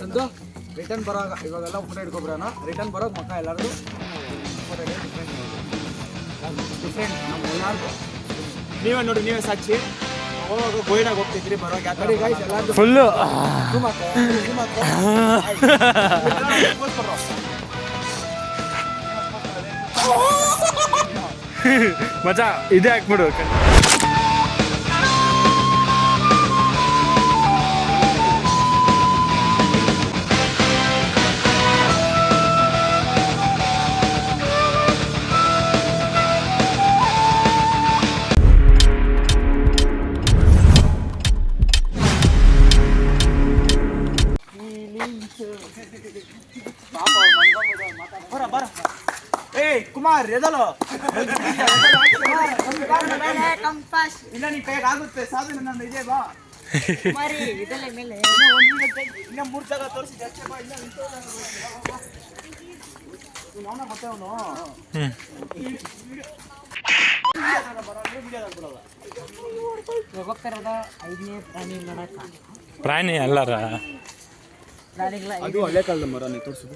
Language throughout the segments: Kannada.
ಸಂತು ರಿಟರ್ನ್ ಬರೋವಾಗ ಇವಾಗೆಲ್ಲ ಫೋಟೋ ಇಟ್ಕೊಬಿಡೋಣ. ರಿಟರ್ನ್ ಬರೋ ಮಕ್ಕ ಎಲ್ಲರದು ಡಿಫ್ರೆಂಟ್ ನಮ್ಮ ಎಲ್ಲಾರ್ದು. ನೀವೇ ನೋಡಿ ನೀವೇ ಸಾಕ್ಷಿ. ಗೋಯ್ಡಾಗ ಹೋಗ್ತಿದ್ರಿ ಗೈಸ್ ಫುಲ್ಲು ಮಜಾ ಇದೇ ಹಾಕ್ಬಿಡು. ಎದಲು ಇಲ್ಲ ನೀ ಕೈಗೆ ಆಗುತ್ತೆ ಸಾಧನೆ ನನ್ನ ಇದೆ ಬಾ ಇನ್ನ ಮೂರು ಜಾಗ ತೋರಿಸಿ ಅಷ್ಟೇ ಬಾ ಇಲ್ಲ ಅವನ ಮತ್ತೆ ಅವನು ಹ್ಮ್ ಹೋಗ್ತಾರದ ಐದನೇ ಪ್ರಾಣಿ ನೋಡಕ ಪ್ರಾಣಿ ಅಲ್ಲರ ಅದು ಹಳೆ ಕಾಲದ ಮರ ನೀವು ತೋರಿಸುದು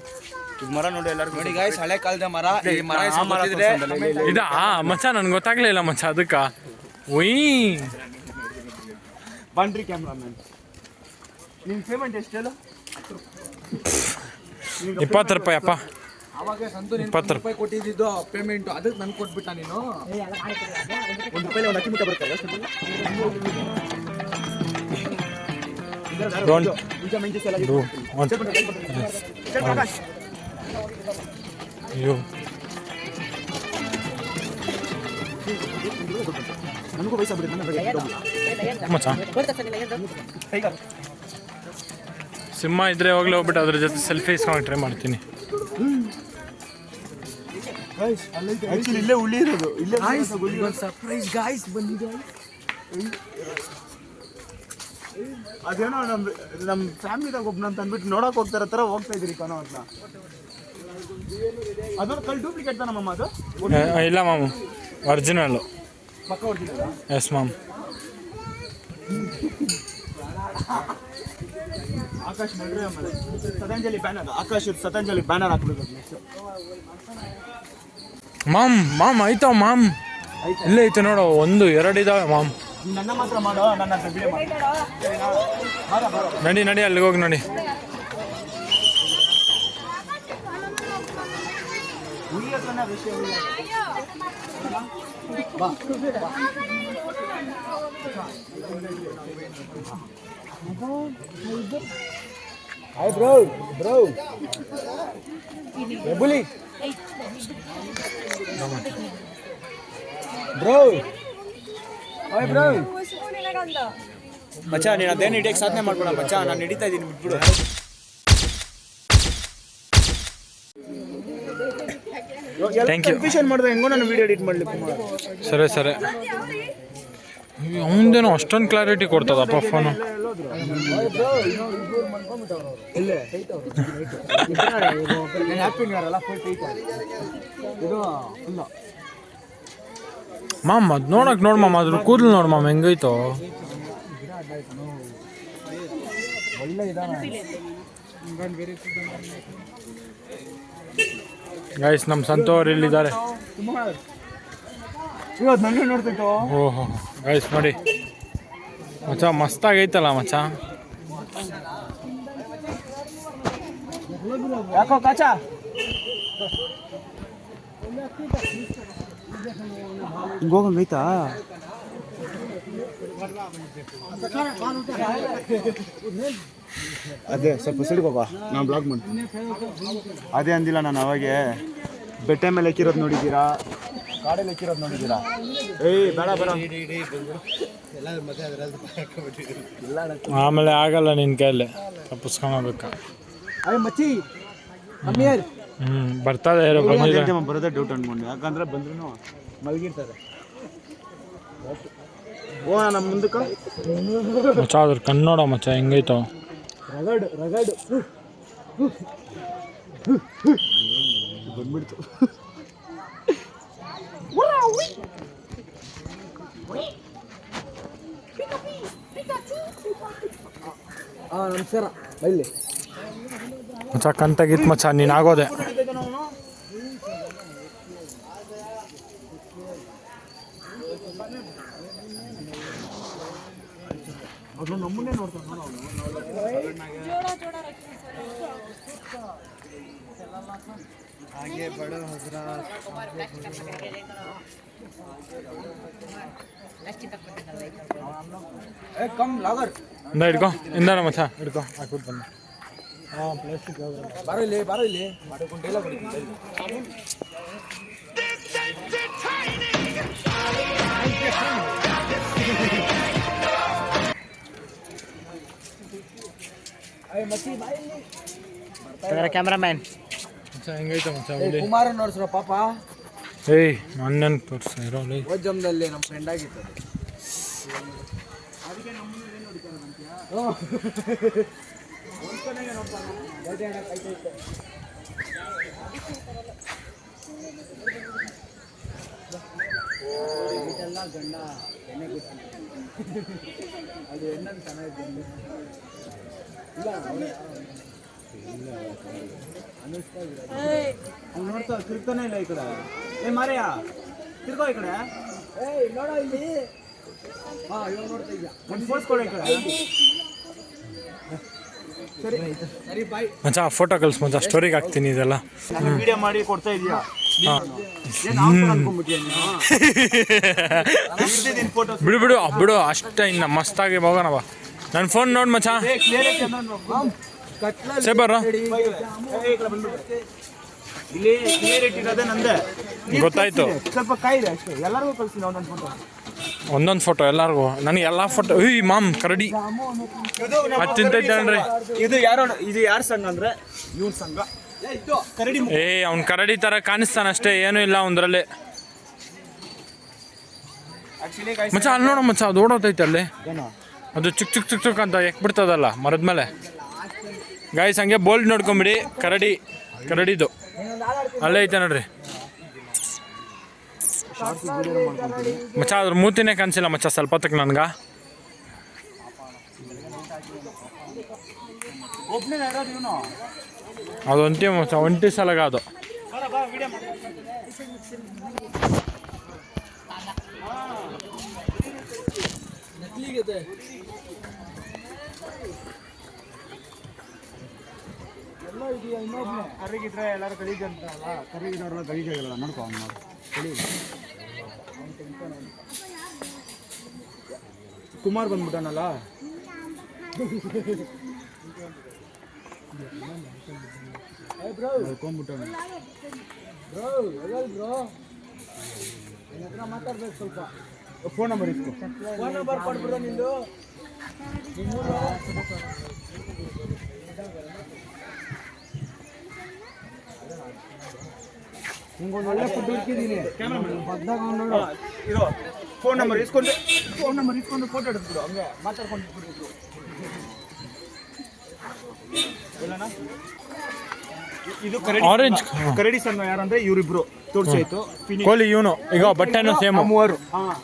ಈಗ ಮರ ನೋಡಿ ಎಲ್ಲರಿಗೂ ನೋಡಿ ಗೈಸ್ ಹಳೆ ಕಾಲದ ಮರ ಈ ಮರ ಗೊತ್ತಿದ್ರೆ. ಇದ? ಮಚ್ಚ ನನ್ಗೆ ಗೊತ್ತಾಗ್ಲಿಲ್ಲ ಮಚ್ಚ ಅದಕ್ಕ. ಉಯ್ ಬನ್ರಿ ಮ್ಯಾನ್ ನಿಮ್ ಪೇಮೆಂಟ್ ಎಷ್ಟೆಲ್ಲ? ಇಪ್ಪತ್ತು ರೂಪಾಯಿ ಅಪ್ಪ. ಅವಾಗ ಸಂತು ನೀನು ಇಪ್ಪತ್ತು ರೂಪಾಯಿ ಕೊಟ್ಟಿದ್ದು ಪೇಮೆಂಟ್ ಅದಕ್ಕೆ ನನ್ಗೆ ಕೊಟ್ಬಿಟ್ಟ ನೀನು. ಒಂದು ರೂಪಾಯಿ ಒಂದು ಅಕ್ಕಿ ಮುಟ್ಟ ಬರ್ತಲ್ಲ Don't ಎಲ್ಲ do ಪ್ರಕಾಶ್ you. ನನಗೂ ವಯಸ್ಸು ಸಿಂಹ ಇದ್ರೆ ಹೋಗ್ಲೇ ಹೋಗ್ಬಿಟ್ಟು ಅದ್ರ ಜೊತೆ ಸೆಲ್ಫಿ ಇಸ್ಕೊಂಡು ಟ್ರೈ ಮಾಡ್ತೀನಿ. ಇಲ್ಲೇ ಉಳಿ ಇರೋದು. ಇಲ್ಲೇ ಸರ್ಪ್ರೈಸ್ ಗಾಯ್ಸ್ ಬಂದಿದೆ ಅದೇನೋ ನಮ್ ನಮ್ ಫ್ಯಾಮಿಲಿದಾಗ ಒಬ್ಬ ಅಂತ ಅಂದ್ಬಿಟ್ಟು ನೋಡಕ್ ಹೋಗ್ತಾರ ತರ ಹೋಗ್ತಾ ಇದ್ರಿ ಕಣೋ ಅಂತ. ಅದು ಕಲ್ ಡೂಪ್ಲಿಕೇಟ್ ತಾನಮ್ಮ ಅದು? ಇಲ್ಲ ಮಾಮು. ಒರಿಜಿನಲ್ಲು ಪಕ್ಕ ಹೊಡ್ತಿದ್ದಲ್ಲ ಎಸ್ ಮಾಮ್ ಆಕಾಶ್ ಮಾಡ್ರಿ ಆಮೇಲೆ. ಸತಾಂಜಲಿ ಬ್ಯಾನರ್ ಆಕಾಶ್ ಸತಾಂಜಲಿ ಬ್ಯಾನರ್ ಹಾಕ್ಬೇಕು ನೆಕ್ಸ್ಟ್ ಮಾಮ್ ಮಾಮ್ ಆಯ್ತಾ ಮಾಮ್ ಇಲ್ಲೇ ಐತೆ ನೋಡು ಒಂದು ಎರಡು ಇದಾವೆ ಮಾಮ್ ನನ್ನ ಮಾತ್ರ ಮಾಡೋ ನನ್ನ ಮಾಡ. ನಡಿ ನಡಿ ಅಲ್ಲಿಗೆ ಹೋಗಿ ನೋಡಿ. ಹಾಯ್ ಹತ್ರನೇ ಬ್ರೋ ಹಾಯ್ ಬ್ರೋ ಬುಲಿ ಬ್ರೋ. ಮಚ್ಚಾ ನೀನು ಅದೇನು ಹಿಡಿಯಕ್ಕೆ ಸಾಧನೆ ಮಾಡ್ಬೋಣ ಮಚ್ಚಾ ನಾನು ಹಿಡಿತಾ ಇದ್ದೀನಿ ಬಿಟ್ಬಿಡು. ಥ್ಯಾಂಕ್ ಯು ಕನ್ಫ್ಯೂಷನ್ ಮಾಡಿದ್ರೆ ಹೆಂಗೋ ನಾನು ವಿಡಿಯೋ ಎಡಿಟ್ ಮಾಡ್ಲಿ ಕುಮಾರ್. ಸರಿ ಸರಿ. ಅವನದೇನೋ ಅಷ್ಟೊಂದು ಕ್ಲಾರಿಟಿ ಕೊಡ್ತದಪ್ಪ ಫೋನು ಹ್ಯಾಪಿ ನ್ಯೂ ಇಯರ್ ಅಲ್ಲ ಫುಲ್ ಟೈಟ್ ಇದು ಮಾಮ್ ಅದು ನೋಡಕ್ ನೋಡ್ ಮಾಮ್ ಅದ್ರ ಕೂದಲು ನೋಡ್ ಮಾಮ್ ಹೆಂಗೈತೋ? ಗೈಸ್ ನಮ್ಮ ಸಂತೋರ್ ಇಲ್ಲಿದ್ದಾರೆ ಓಹೋ ಗೈಸ್ ನೋಡಿ. ಮಚ್ಚ ಮಸ್ತಾಗೈತಲ್ಲ ಮಚ್ಚ? ಯಾಕೋ ಕಾಚಾ? ಹಿಂಗೆ ಮೈತಾ ಅದೇ ಸ್ವಲ್ಪ ಸೈಡ್ಗೆ ಬಾಬಾ. ನಾನು ಬ್ಲಾಗ್ ಮಾಡ್ತೀನಿ. ಅದೇ ಅಂದಿಲ್ಲ ನಾನು ಅವಾಗೆ. ಬೆಟ್ಟ ಮೇಲೆ ಹಾಕಿರೋದು ನೋಡಿದ್ದೀರಾ? ಕಾಡಲ್ಲಿ ಎಕ್ಕಿರೋದು ನೋಡಿದ್ದೀರಾ? ಏಯ್ ಬೇಡ ಬೇಡ. ಆಮೇಲೆ ಆಗಲ್ಲ ನಿನ್ನ ಕೈಯಲ್ಲಿ. ತಪ್ಪಿಸ್ಕೊಳಬೇಕು ಅಯ್ಯ ಮಚ್ಚಿ. ಅಮ್ಮಿಯರ್ ಹ್ಞೂ ಬರ್ತದೆ ಇರೋ ಬರೋದೇ ಡೌಟ್ ಅನ್ಕೊಂಡು. ಯಾಕಂದ್ರೆ ಬಂದ್ರು ಮಲಗಿರ್ತಾರೆ. ಓ ನಮ್ಮ ಮುಂದಕ್ಕೆ. ಮಚ್ಚ ಅದ್ರ ಕಣ್ಣೋಡ ಮಚ್ಚ ಹೆಂಗೈತೋ. ರಗಡ್ ರಗಡ್. ಬಂದ್ಬಿಡ್ತು. ಹಾಂ ನಮಸ್ಕಾರ. ಬೈಲಿ. ಮಚ್ಚ ಕಂತಾಗಿತ್ತು ಮಚ್ಚ ನೀನು ಆಗೋದೆ. ಲಾಗರ್. ಇಂದ ಹಿಡ್ಕೊ ಇಂದಾನ ಮಚ್ಚ. ಹಿಡ್ಕೊ ಹಾಕ್ಬಿಟ್ಟು ಬನ್ನಿ. ಬಾರೋ ಇಲ್ಲಿ. ಬಾರೋ ಇಲ್ಲಿ ಮಾಡಿಕೊಂಡೆಲ್ಲ ಕ್ಯಾಮ್ರಾಮ್ಯಾನ್ ಹೆಂಗೈತೆ ಮಚ್ಚ ಕುಮಾರ ನೋಡ್ಸ್ರ ಪಾಪ. ಏಯ್ ನನ್ನೇನು ತೋರಿಸ ಇರೋಲಿ ಓಜಮ್ದಲ್ಲಿ ನಮ್ಮ ಫ್ರೆಂಡ್ ಆಗಿತ್ತು ಗಂಡ ಎಣ್ಣೆ ಅದು ಎಣ್ಣೆ ಚೆನ್ನಾಗಿತ್ತು ಇಲ್ಲ ಅವ್ಳೆ ಅಲ್ಲಿ ನೋಡ್ತಾ ತಿರ್ತಾನೆ ಇಲ್ಲ ಈ ಕಡೆ ಏ ಮಾರಯ್ಯ ತಿರ್ಗೋ ಈ ಕಡೆ ಏಯ್ ನೋಡ ಇಲ್ಲಿ ಹಾ ಇವಾಗ ನೋಡ್ತಾ ಇದ್ಯಾ ಒಂದು ಫೋರ್ಸ್ ಕೊಡು ಈ ಕಡೆ ಸರಿ ಸರಿ ಬಾಯ್ ಮಚ್ಚ ಫೋಟೋ ಕಳ್ಸಿ ಮಚ್ಚ ಸ್ಟೋರಿಗೆ ಹಾಕ್ತೀನಿ ಇದೆಲ್ಲ. ವಿಡಿಯೋ ಮಾಡಿ ಕೊಡ್ತಾ ಇದೀಯಾ? ಬಿಡು ಬಿಡು ಬಿಡು ಅಷ್ಟೇ ಇನ್ನು ಮಸ್ತಾಗಿ ಹೋಗೋಣವ ನನ್ನ ಫೋನ್ ನೋಡಿ ಮಚ್ಚ. ಸೇಬರ ಇಲ್ಲಿ ಕ್ಲಿಯರ್ ಇಟ್ಟಿರೋದೇ ನಂದೆ. ನೀನ್ ಗೊತ್ತಾಯ್ತು. ಸ್ವಲ್ಪ ಕಾಯಿದೆ ಅಷ್ಟೇ. ಎಲ್ಲರಿಗೂ ಕಳ್ಸಿ ಫೋಟೋ ಒಂದೊಂದು ಫೋಟೋ ಎಲ್ಲರಿಗೂ. ನನಗೆ ಎಲ್ಲ ಫೋಟೋ ಹುಯ್ ಮಾಮ್ ಕರಡಿ. ಸಂಘ. ಇದು ಯಾರೋ ಇದು ಯಾರ ಸಂಘ ಅಂದ್ರೆ? ಸಂಘ. ಕರಡಿ ಏ ಅವ್ನು ಕರಡಿ ಥರ ಕಾಣಿಸ್ತಾನೆ ಅಷ್ಟೇ ಏನೂ ಇಲ್ಲ ಒಂದ್ರಲ್ಲಿ ಮಚ್ಚ ಅಲ್ಲಿ ನೋಡ ಮಚ್ಚ ಅದು ಓಡೋತೈತೆ ಅಲ್ಲಿ. ಅದು ಚುಕ್ ಚುಕ್ ಚುಕ್ ಚುಕ್ ಅಂತ ಎಕ್ ಬಿಡ್ತದಲ್ಲ ಮರದ ಮೇಲೆ. ಗಾಯಸ್ ಹಂಗೆ ಬೋಲ್ಡ್ ನೋಡ್ಕೊಂಬಿಡಿ ಕರಡಿ ಕರಡಿದು. ಅಲ್ಲೇ ಐತೆ ನೋಡ್ರಿ. ಮಚ್ಚ ಅದ್ರ ಮೂತಿನೇ ಕಾಣಿಸಿಲ್ಲ ಮಚ್ಚ ಸ್ವಲ್ಪ ಹೊತ್ತಕ್ಕೆ ನನ್ಗೆ. ಅದು ಒಂಟಿ ಮಚ್ಚ ಒಂಟಿ ಸಲಗ ಅದು. ಎಲ್ಲ ಇದೆಯಾ ಇನ್ನೊಬ್ಬ ಕರಿಗಿದ್ರೆ ಎಲ್ಲರೂ ಕರ್ರಿಗಿದ್ದವ್ರೆಲ್ಲ ಗಲೀಜ್ ಆಗಿರಲ್ಲ ನೋಡ್ಕೊ ಅವ್ನು ಮಾಡು ಕುಮಾರ್ ಬಂದ್ಬಿಟ್ಟಾನಲ್ಲ ಬ್ರೋ ಹೇಳ್ಕೊಂಡ್ಬಿಟ್ಟಾನ ಬ್ರೋ ಎಲ್ಲಿ ಬ್ರೋ ನಿನ್ನ ಹತ್ರ ಮಾತಾಡ್ಬೇಕು ಸ್ವಲ್ಪ ಫೋನ್ ನಂಬರ್ ಇಸ್ಕೊ ಫೋನ್ ನಂಬರ್ ಕೊಟ್ಬಿಡು ನಿಂದು ನಿಮ್ಮೂರು ನಿಂಗೊಂದು ಒಳ್ಳೆ ಫುಡ್ ಹುಡುಕಿದ್ದೀನಿ ಪಕ್ಕದಾಗ ನೋಡು ಇದು ಫೋನ್ ನಂಬರ್ ಇಸ್ಕೊಂಡು ಫೋನ್ ನಂಬರ್ ಇಸ್ಕೊಂಡು ಫೋಟೋ ಹಿಡಿದ್ಬಿಡು ಹಂಗೆ ಮಾತಾಡ್ಕೊಂಡು ಬಿಡ್ಬೇಕು ಇಲ್ಲಣ್ಣ? ಇ- ಇದು ಆರೆಂಜ್. ಕರಡಿ ಸಣ್ಣ ಯಾರಂದ್ರೆ ಇವರಿಬ್ರು. ತೋರ್ಸಾಯ್ತು ಕೋಹ್ಲಿ ಇವನು. ಈಗ ಬಟ್ಟೆನೂ ಸೇಮ್. ಮೂವರು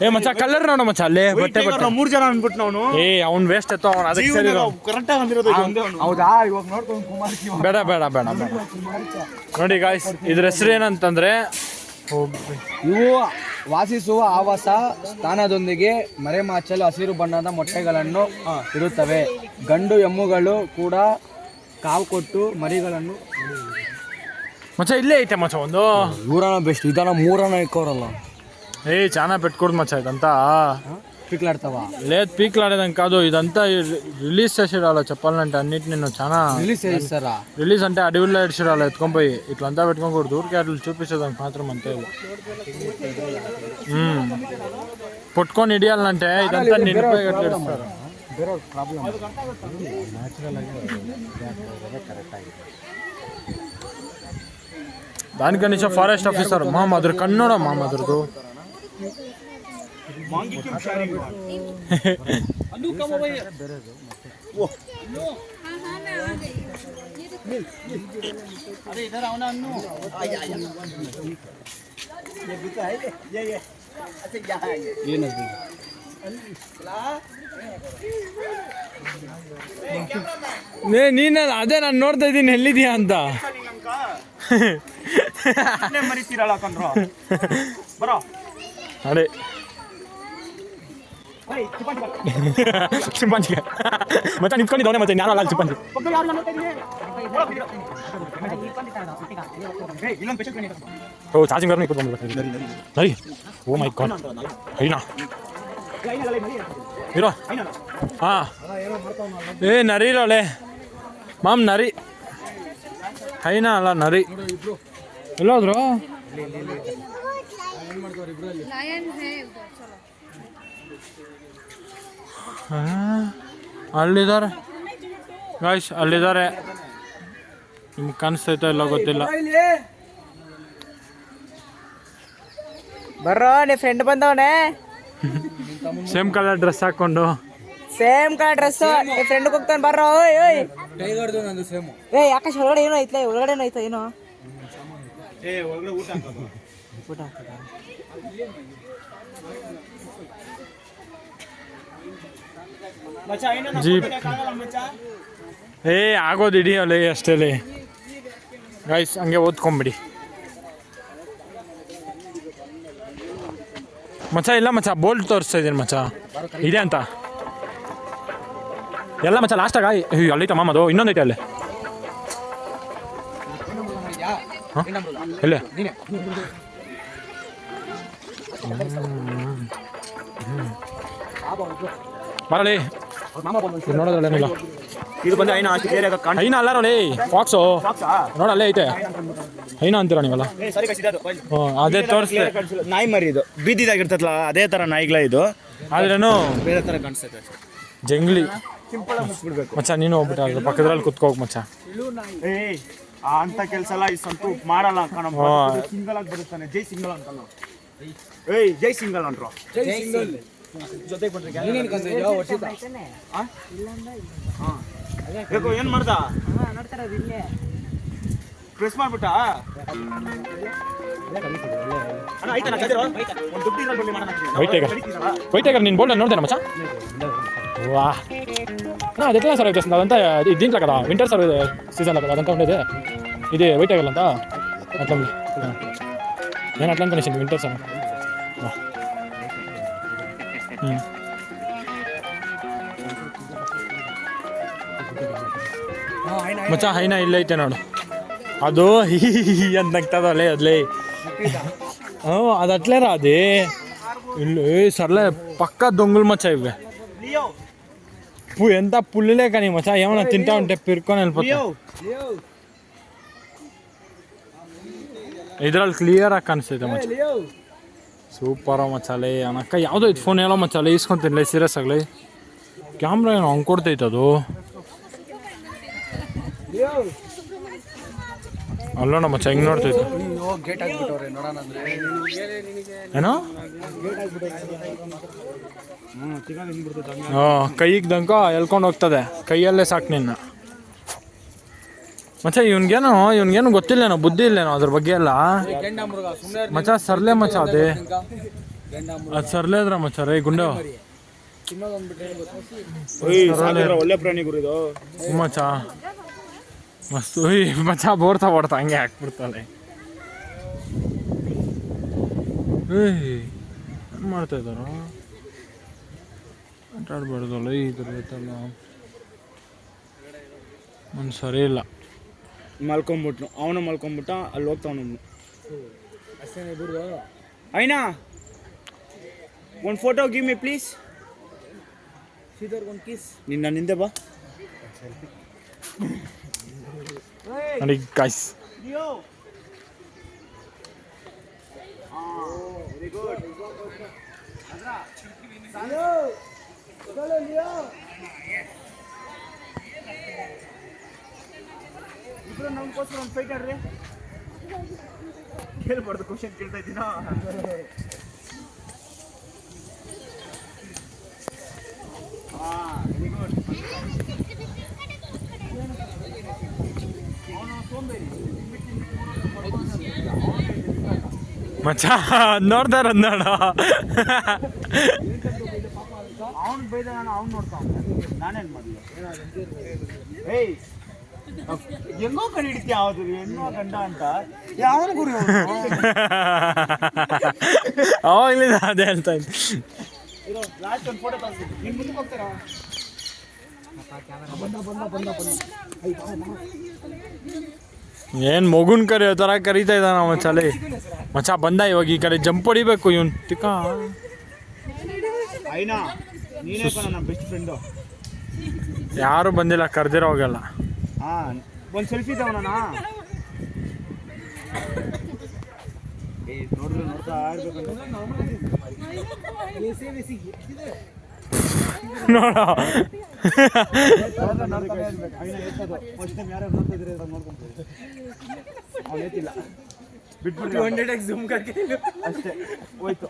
ಏ ಮಚ್ಚ ಕಲರ್ ನೋಡ ಮಚ್ಚ ಅಲ್ಲೇ ಬಟ್ಟೆ ಬಟ್ಟೆ. ಮೂರು ಜನ ಅಂದ್ಬಿಟ್ಟು ಅವನು. ಏ ಅವ್ನು ವೇಸ್ಟ್ ಎತ್ತೋ ಅವ್ನು ಅದಕ್ಕೆ ಸರಿ ಕರೆಕ್ಟ್ ಆಗಿ ಬಂದಿರೋದು. ಹೌದಾ? ಇವಾಗ ನೋಡ್ಕೊಂಡು ಕುಮಾರ್ ಕಿವ ಬೇಡ ಬೇಡ ಬೇಡ ಬೇಡ. ನೋಡಿ ಗಾಯ್ಸ್ ಇದ್ರ ಹೆಸರು ಏನಂತಂದ್ರೆ ಇವು ವಾಸಿಸುವ ಆವಾಸ ಸ್ಥಾನದೊಂದಿಗೆ ಮರೆಮಾಚಲು ಹಸಿರು ಬಣ್ಣದ ಮೊಟ್ಟೆಗಳನ್ನು ಇರುತ್ತವೆ. ಗಂಡು ಎಮ್ಮುಗಳು ಕೂಡ ಕಾವು ಕೊಟ್ಟು ಮರಿಗಳನ್ನು ಮಚ್ಚ ಇಲ್ಲೇ ಐತೆ ಮಚ್ಚ ಒಂದು ಇವರನ ಬೆಸ್ಟ್ ಇದನ್ನ ಮೂರನ ಇಕ್ಕೋರಲ್ಲ ಏ ಚಾನ ಪೆಟ್ಕೊಡ್ದು ಮಚ್ಚ ಇದಂತ ಪಿಕ್ಲಾಡ್ತಾವ లేదు పీక్లాడేదాం కాదు ఇదంతా రిలీజ్ చేసేడాలి చెప్పాలంటే అన్నిటిని నేను చాలా రిలీజ్ చేస్తారా రిలీజ్ అంటే అడవుల్లో ఇడిచేడాలి ఎత్తుకొని పోయి ఇట్లంతా పెట్టుకోకూడదు ఊరికే అట్లా చూపించేదానికి మాత్రం అంతే మ్మ్. పట్టుకొని ఇడియాలంటే ఇదంతా నిండిపోయి ಬೇರೆಯವ್ರ ಪ್ರಾಬ್ಲಮ್ ನ್ಯಾಚುರಲ್ ಆಗಿ ಕರೆಕ್ಟ್ ಆಗಿದೆ దానికి నిజ ఫారెస్ట్ ఆఫీసర్ మా మధురు కన్నోడ మా మధురుదు ಏನು ನೇ ನೀನು ಅದೇ ನಾನು ನೋಡ್ತಾ ಇದ್ದೀನಿ ಎಲ್ಲಿದ್ಯಾ ಅಂತ. ಮರಿತೀರಲ್ಲ ಕಂಡ್ರು ಬರೋ. ಅದೇ. ಚಿಂಪಾಂಜಿಗೆ ಮತ್ತೆ ನಿಂತ್ಕೊಂಡಿದ್ದವನೇ ಮತ್ತೆ ಯಾರು ಅಲ್ಲ ಚಿಂಪಾಂಜಿ ಓ ಚಾರ್ಜಿಂಗ್ ಬರೋಣ ಸರಿ ಓ ಮೈ ಗಾಡ್. ಐನಾ ಇರೋ? ಹಾಂ. ಏ ನರಿ ಇರೋಳೆ ಮಾಮ್ ನರಿ. ಹೈನಾ ಅಲ್ಲ ನರಿ. ಎಲ್ಲೋದ್ರು? ಅಲ್ಲಿದ್ದಾರೆ. ಗಾಯ್ಸ್ ಅಲ್ಲಿದ್ದಾರೆ. ನಿಮ್ಗೆ ಕಾಣಿಸ್ತೈತೋ ಇಲ್ಲ ಗೊತ್ತಿಲ್ಲ. ಬರ್ರೋ ನೀ ಫ್ರೆಂಡ್ ಬಂದವನೇ. ಸೇಮ್ ಕಲರ್ ಡ್ರೆಸ್ ಹಾಕೊಂಡು. ಸೇಮ್ ಕಲರ್ ಡ್ರೆಸ್ ಈ ಫ್ರೆಂಡ್ ಹೋಗ್ತಾನೆ ಬರ್ರ ಓಯ್ ಓಯ್. ಟೈಗರ್ದು ನಂದು ಸೇಮ್ ಏ ಆಕಾಶ್ ಒಳಗಡೆ ಏನೋ ಐತ್ಲ ಒಳಗಡೆ ಏನೋ ಐತ ಏನೋ. ಏ ಒಳಗಡೆ ಊಟ ಹಾಕಬಾ ಊಟ ಜೀಪ್. ಏ ಆಗೋದು ಹಿಡಿಯಲ್ಲ ಅಷ್ಟೇ ಗಾಯ್ಸ್ ಹಂಗೆ ಓದ್ಕೊಂಬಿಡಿ. ಮಚ್ಚ, ಇಲ್ಲ ಮಚ್ಚಾ, ಬೋಲ್ಟ್ ತೋರಿಸ್ತಾ ಇದ್ದೀನಿ ಮಚ್ಚಾ. ಇದೆ ಅಂತ. ಎಲ್ಲ ಮಚ್ಚ ಲಾಸ್ಟಾಗ ಅಲ್ಲಿತ ಮಾಮ ಅದು ಇನ್ನೊಂದೈತೆ ಅಲ್ಲಿ. ಎಲ್ಲ? ಬರಲಿ. ನೋಡೋದ್ರಲ್ಲೇನಿಲ್ಲ. ಇದು ಬಂದು ಐನಾ ಅಷ್ಟು ಬೇರೆ ಕಾಣ ಅಲ್ಲ ನೋಡಿ ಫಾಕ್ಸು ಬಾಕ್ಸಾ ನೋಡಲ್ಲೇ ಐತೆ. ಹೈನಾ ಅಂತೀರ ನೀವಲ್ಲ? ಏ ಸರಿ ಕಸಿ ಇದು ಹ್ಞೂ ಅದೇ ತೋರಿಸ್ದೆ. ನಾಯಿ ಮರಿ ಇದು. ಬೀದಿದಾಗಿರ್ತದಲ್ಲ ಅದೇ ತರ ನಾಯಿಗಳ ಇದು. ಆದ್ರೇನು ಬೇರೆ ತರ ಕಾಣಿಸ್ತೈತೆ ಜಂಗ್ಲಿ. ಸಿಂಪಲ್ ಆಗಿ ಮಚ್ಚ ನೀನು ಹೋಗ್ಬಿಟ್ಟು ಅದ್ರ ಪಕ್ಕದ್ರಲ್ಲಿ ಕುತ್ಕೋಗ್ ಮಚ್ಚ. ಏ ಆ ಅಂತ ಕೆಲಸ ಎಲ್ಲ ಈ ಸಂತು ಮಾಡಲ್ಲ ಕಣಮ್ಮ ಸಿಂಗಲ್ ಆಗಿ ಬರುತ್ತಾನೆ. ಜೈ ಸಿಂಗಲ್ ಅಂತಲ್ಲ ಏಯ್ ಜೈ ಸಿಂಗಲ್ ಅಂಟ್ರು. ಜೈ ಸಿಂಗಲ್. ಜೊತೆಗೆ ಕೊಟ್ರಿ ನೀನೇನು ಮಾಡ್ದ? ಪ್ರೆಸ್ ಮಾಡ್ಬಿಟ್ಟ? ವೈಟ್ ನೀನು ನೋಡ್ದೆ ಮಚ್ಚ? ವಾಹ್ ನಾ ಸರ್ ಐತೆ ಅದಂತ ಇದೀನ್ ವಿಂಟರ್ ಸರ್ ಸೀಸನ್ ಆಗಲ್ಲ ಅದಂತ ಒಂದಿದೆ ಇದೆ ವೈಟ್ ಆಗಲ್ಲ ಅಂತ? ಅಟ್ಲಂಬಿ. ಏನು ವಿಂಟರ್ ಸರ್? ಹಾಂ ಮಚ್ಚ ಹೈನ ಇಲ್ಲ ಐತೆ ನೋಡು ಅದು ಹೀ ಅಂತ ನಗ್ತದಲ್ಲೇ ಅದ್ಲೇ ಹ್ಞೂ ಅದು ಅಟ್ಲೇರ ಅದೇ ಇಲ್ಲಿ ಸರ್ಲೆ పక్క దొంగలు మచ్చా ఇవి ఎంత పుల్లులే కానీ మచ్చా ఏమైనా తింటా ఉంటే పిరుకొని వెళ్ళిపోతా ఇద్ರಲ್ಲಿ క్లియర్ ಆಗಿ ಕಾಣಿಸ್ತೈತೆ ಮಚ್ಚ ಸೂಪರ ಮಚಾಲೆ. ಅನ್ನಕ್ಕ ಯಾವುದೋ ಇದು ಫೋನ್ ಹೇಳೋ ಮಚಾಲೆ ಇಸ್ಕೊಂತೀನಿ ಸೀರಿಯಸ್ ಆಗಲಿ. ಕ್ಯಾಮ್ರಾ ಏನು ಹಂಗೆ ಕೊಡ್ತೈತೆ ಅದು. ಅಲ್ಲೋಣ ಮಚ್ಚ, ಹೆಂಗೆ ನೋಡ್ತೈತೆ? ಏನೋ? ಹಾಂ ಕೈಗೆ ದಂಕ ಎಳ್ಕೊಂಡು ಹೋಗ್ತದೆ. ಕೈಯಲ್ಲೇ ಸಾಕು ನಿನ್ನ. ಮಚ್ಚ ಇವನ್ಗೇನೋ ಇವನ್ಗೇನು ಗೊತ್ತಿಲ್ಲೇನೋ ಬುದ್ಧಿ ಇಲ್ಲೇನೋ ಅದ್ರ ಬಗ್ಗೆ ಎಲ್ಲ. ಮಚ್ಚ ಸರ್ಲೆ ಮಚ್ಚ ಅದೇ. ಅದ್ ಸರ್ಲೆ ಅದ್ರ ಮಚ್ಚ ರೇ ಗುಂಡೆ. ಒಳ್ಳೆ ಪ್ರಾಣಿ ಗುರು ಇದು. ಹ್ಞೂ ಮಚ್ಚ. ಮಸ್ತ್ ಮಚ್ಚ ಬೋರ್ತಾ ಓಡ್ತಾ ಹಂಗೆ ಹಾಕ್ಬಿಡ್ತಾಳೆ ಏಯ್ ಏನು ಮಾಡ್ತಾ ಇದಾರ ಆಟ ಆಡ್ಬಾರ್ದಲ್ಲ ಈ ಥರ ಒಂದು ಸರಿ ಇಲ್ಲ. ಮಲ್ಕೊಂಬಿಟ್ನು. ಅವನು ಮಲ್ಕೊಂಬಿಟ್ಟ ಅಲ್ಲಿ ಹೋಗ್ತಾವನು ಐನಾ? ಒಂದು ಫೋಟೋ ಗಿವ್ ಮಿ ಪ್ಲೀಸ್ ಸೀದರ್ಗೆ ಒಂದು ಕಿಸ್ ನಿನ್ನ ನಿಂದೆ ಬಾ. ನೋಡಿ ಗಾಯ್ಸ್ ಇಬ್ರು ನಮ್ಗೋಸ್ಕರ ಒಂದು ಫೈಟ್ ಆಡ್ರಿ. ಕೇಳ್ಬಾರ್ದು ಕ್ವಶನ್ ಕೇಳ್ತಾ ಇದ್ದೀನಾ? ಮಚ್ಚ ನೋಡ್ತಾರ ನೋಡ. ಅವನು ಅವ್ನು ಬೈದ ನಾನು ಅವ್ನು ನೋಡ್ತಾ ನಾನೇನು ಮಾಡಲಿ? ಏಯ್ ಹೆಂಗೋ ಕಂಡು ಹಿಡಿತೀಯ ಯಾವ್ದು? ಹೆಣ್ಣು ಗಂಡ ಅಂತ. ಯಾವನು ಗುರಿ ಅವಾಗಲಿಂದ ಅದೇ ಹೇಳ್ತಾ ಇದ್ದೆ ಲಾಸ್ಟ್ ಒಂದು ಫೋಟೋ ತರಿಸ್ತೀನಿ. ನೀನು ಮುಂದಕ್ಕೆ ಹೋಗ್ತಾರಾ? ಏನು ಮಗುನ್ ಕರೆಯೋ ತರ ಕರೀತಾ ಇದ್ದಾನ ಮಚ್ಚಲ್ಲಿ ಮಚ್ಚ ಬಂದ ಇವಾಗ ಈ ಕಡೆ ಜಂಪ್ ಹೊಡಿಬೇಕು ಇವನ್. ತಿಕ್ಕ. ನೀನೇ ಬೆಸ್ಟ್ ಫ್ರೆಂಡು ಯಾರು ಬಂದಿಲ್ಲ ಕರೆದಿರೋವಾಗೆಲ್ಲ ಹಾಂ ಒಂದು ಸೆಲ್ಫಿ ತಗೋಣ ಏ ನೋಡಿದ್ರೆ ನೋಡ್ತಾ ನೋಡ. ಬಿಟ್ಬಿಟ್ಟು ಅಷ್ಟೇ ಹೋಯ್ತು.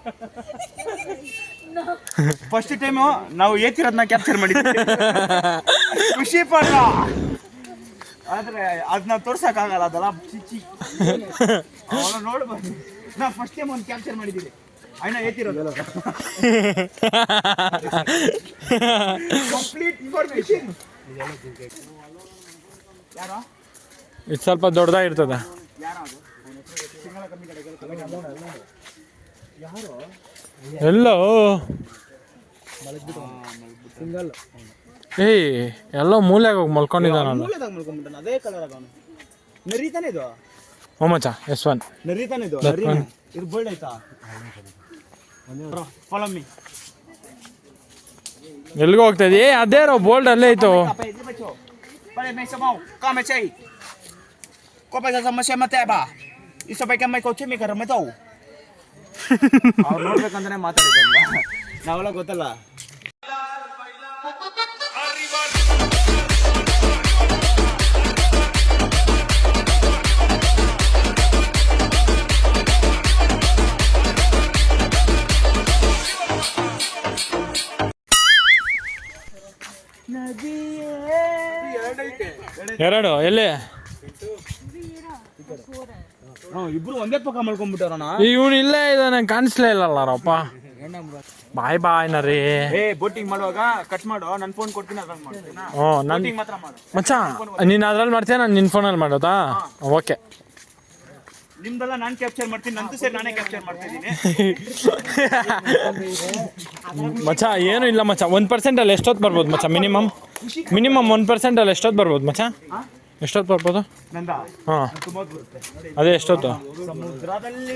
ಫಸ್ಟ್ ಟೈಮು ನಾವು ಏತಿರೋದನ್ನ ಕ್ಯಾಪ್ಚರ್ ಮಾಡಿದ್ವಿ. ಖುಷಿ ಪಡ ಆದ್ರೆ ಅದನ್ನ ತೋರ್ಸಕ್ಕಾಗಲ್ಲ ಅದಲ್ಲ ಚಿಚ್ಚಿ. ಅವನ ನೋಡ್ಬೋದು. ನಾ ಫಸ್ಟ್ ಟೈಮ್ ಒಂದು ಕ್ಯಾಪ್ಚರ್ ಮಾಡಿದ್ದೀನಿ. ಅಣ್ಣ ಏತಿರೋದು ಕಂಪ್ಲೀಟ್ ಇನ್ಫಾರ್ಮೇಶನ್ ಯಾರೋ? ಇದು ಸ್ವಲ್ಪ ದೊಡ್ಡದಾಗಿರ್ತದೆ. ಎಲ್ಲೋ? ಏಯ್ ಎಲ್ಲೋ ಮೂಲೆಗೆ ಹೋಗಿ ಮಲ್ಕೊಂಡಿದ್ದಾನಲ್ಲ ಮೂಲೆದಾಗ ಮಲ್ಕೊಂಡ್ಬಿಟ್ಟಾನ ಅದೇ ಕಲರ್ ಆಗ ಅವನು ನರಿತಾನೆ ಇದು? ಹ್ಞೂ ಮಚ್ಚ ಎಸ್ ಒನ್. ನರಿತಾನೆ ಇದು? That ಇದು ಬೋಲ್ಡ್ ಆಯ್ತಾ? ಫಾಲೋ ಮೀ ಎಲ್ಲಿಗೆ ಹೋಗ್ತಾ ಇದೀಯ ಏ ಅದೇ ರೋ ಬೋಲ್ಡ್ ಅಲ್ಲೇ ಐತು Pare ಸಮಸ್ಯೆ ಮತ್ತೆ ಬಾ. ಇಷ್ಟ Ko ಮೈ ಕೊಚ್ಚಿ chimi ಕರ ಮತ್ತೆ ಅವ್ರು ನೋಡ್ಬೇಕಂತಾನೆ ಮಾತಾಡಿದ್ರಲ್ಲ ನಾವೆಲ್ಲ ಗೊತ್ತಲ್ಲ. ಎರಡು ಎಲ್ಲಿ? ಇಬ್ರು ಒಂದೇ ಪಕ್ಕ ಮಲ್ಕೊಂಡ್ಬಿಟ್ಟಾರಣ ಇವನು ಇಲ್ಲೇ ನಂಗೆ ಕಾಣಿಸ್ಲೇ ಇಲ್ಲ ರಪ್ಪ ಬಾಯ್ ಬಾಯ್ ನರಿ. ಏ ಬೋಟಿಂಗ್ ಮಾಡುವಾಗ ಕಟ್ ಮಾಡು ನನ್ನ ಫೋನ್ ಕೊಡ್ತೀನಿ ಅದ್ರಲ್ಲಿ ಮಾಡ್ತೀನಿ ಹ್ಞೂ ನನ್ ಬೋಟಿಂಗ್ ಮಾತ್ರ ಮಾಡು. ಮಚ್ಚ ನೀನು ಅದ್ರಲ್ಲಿ ಮಾಡ್ತೀಯ ನಾನು ನಿನ್ನ ಫೋನಲ್ಲಿ ಮಾಡೋದಾ? ಓಕೆ. ನಿಮ್ದೆಲ್ಲ ನಾನು ಕ್ಯಾಪ್ಚರ್ ಮಾಡ್ತೀನಿ ನಂದು ಸೇರಿ ನಾನೇ ಕ್ಯಾಪ್ಚರ್ ಮಾಡ್ತಿದ್ದೀನಿ. ಮಚ್ಚ ಏನು ಇಲ್ಲ ಮಚ್ಚ ಒಂದು ಪರ್ಸೆಂಟಲ್ಲಿ ಎಷ್ಟೊತ್ತು ಬರ್ಬೋದು ಮಚ್ಚ ಮಿನಿಮಮ್ ಮಿನಿಮಮ್ ಒನ್ ಪರ್ಸೆಂಟ್ ಅಲ್ಲಿ ಎಷ್ಟೊತ್ತು ಬರ್ಬೋದು ಮಚ್ಚ? ಎಷ್ಟೊತ್ತು ಬರ್ಬೋದು? ಹಾಂ. ಅದೇ ಎಷ್ಟೊತ್ತು? ಸಮುದ್ರದಲ್ಲಿ.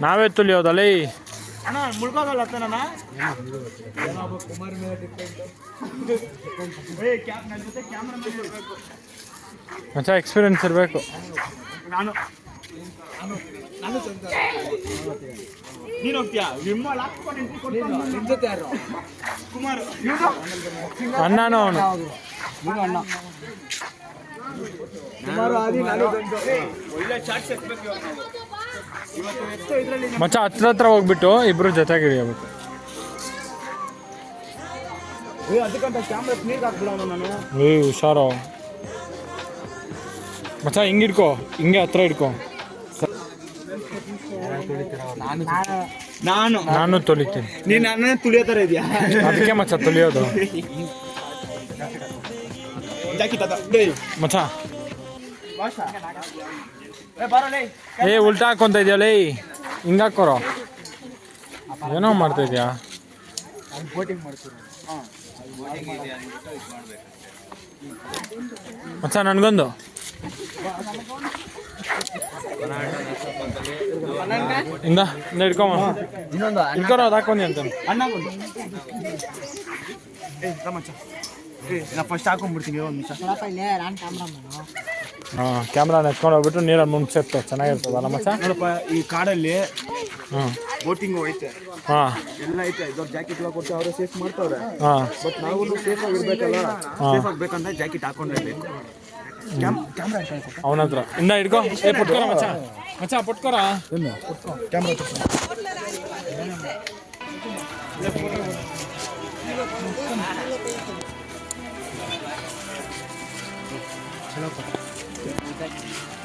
ನಾವೇ ತುಲಿಯೋದಲ್ಲೇ ಅಣ್ಣ ಮುಳ್ಕೋಗಲ್ಲ ಕ್ಯಾಮ್ರಾ ಇರಬೇಕು. ಮಚ್ಚ ಎಕ್ಸ್ಪೀರಿಯನ್ಸ್ ಇರಬೇಕು. ನಾನು ನೀನು ಹೋಗ್ತೀಯಾ? ಜೊತೆ ಯಾರು? ಕುಮಾರ್? ಅಣ್ಣನೂ ಅವನು. ಸುಮಾರು ಆದಿ ನಾನು. ಒಳ್ಳೆ ಚಾಟ್ಸ್ ಎತ್ಬೇಕು ಇವಾಗ ನಾವು. ಮಚ್ಚ ಹತ್ರ ಹತ್ರ ಹೋಗ್ಬಿಟ್ಟು ಇಬ್ರು ಜೊತೆಗೆ ಹಿಡಿಯಬೇಕು ಏ ಅದಕ್ಕಂತ ಕ್ಯಾಮ್ರಾ ನೀರಿಗೆ ಹಾಕ್ಬಿಡೋಣ ನಾನು. ಏ ಹುಷಾರು. ಮಚ್ಚ ಹಿಂಗೆ ಹಿಡ್ಕೋ. ಹಿಂಗೆ ಹತ್ರ ಹಿಡ್ಕೋ. ನಾನು. ನಾನು ತೊಳಿತೀನಿ ನೀನು ನನ್ನ ತುಳಿಯೋ ಥರ ಇದೆಯಾ? ಅದಕ್ಕೆ ಮಚ್ಚ ತುಳಿಯೋದು. ಮಚ್ಚ. ಏ ಉಲ್ಟಾ ಹಾಕೊಂತ ಇದೆಯಲ್ಲ ಏಯ್ ಹಿಂಗೆ ಹಾಕೋರೋ. ಏನೋ ಮಾಡ್ತಾ ಇದೆಯಾ? ಮಚ್ಚ ನನಗೊಂದು. ಇಂದ ಇಂದ ಹಿಡ್ಕೊಂಬ ಇನ್ನೊಂದು ಹಿಡ್ಕೊರೋ ಅದು ಹಾಕೊಂಡಿ ಅಂತ. ಏ ರಮಚ ಏ ನಾ ಫಸ್ಟ್ ಹಾಕೊಂಡ್ಬಿಡ್ತೀನಿ ಒಂದು ನಿಮಿಷ. ಹಾಂ ಕ್ಯಾಮ್ರಾ ಎತ್ಕೊಂಡು ಹೋಗ್ಬಿಟ್ಟು ನೀರಲ್ಲಿ ಮುಂಚೆತ್ತು ಚೆನ್ನಾಗಿರ್ತದಲ್ಲ ಮಚ್ಚ? ನೋಡಪ್ಪ ಈ ಕಾಡಲ್ಲಿ ಹ್ಞೂ ಬೋಟಿಂಗ್ ಐತೆ. ಹಾಂ. ಎಲ್ಲ ಐತೆ ಇದ್ರ ಜಾಕೆಟ್ ಎಲ್ಲ ಕೊಟ್ಟು ಅವರು ಸೇಫ್ ಮಾಡ್ತಾವ್ರೆ. ಹಾಂ. ಬಟ್ ನಾವು ಸೇಫ್ ಆಗಿರ್ಬೇಕಲ್ಲ ಸೇಫ್ ಆಗ್ಬೇಕಂದ್ರೆ ಜಾಕೆಟ್ ಹಾಕೊಂಡಿರ್ಬೇಕು ಕ್ಯಾಮ್ರಾ ಅವನ ಹತ್ರ. ಇಂದ ಹಿಡ್ಕೋ. ಏ ಪುಟ್ಕೋರ ಮಚ್ಚ. ಮಚ್ಚ ಪುಟ್ಕೋರ. ಕ್ಯಾಮ್ರಾ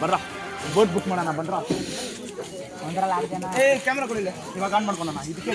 ಬರ್ರ. ಬೋಟ್ ಬುಕ್ ಮಾಡೋಣ ಬನ್ರ ಒಂದರಲ್ಲಿ ಏ ಕ್ಯಾಮ್ರಾ ಕೊಡಿಲ್ಲ ಇವಾಗ ಆನ್ ಮಾಡ್ಕೊಳೋಣ ಇದಕ್ಕೆ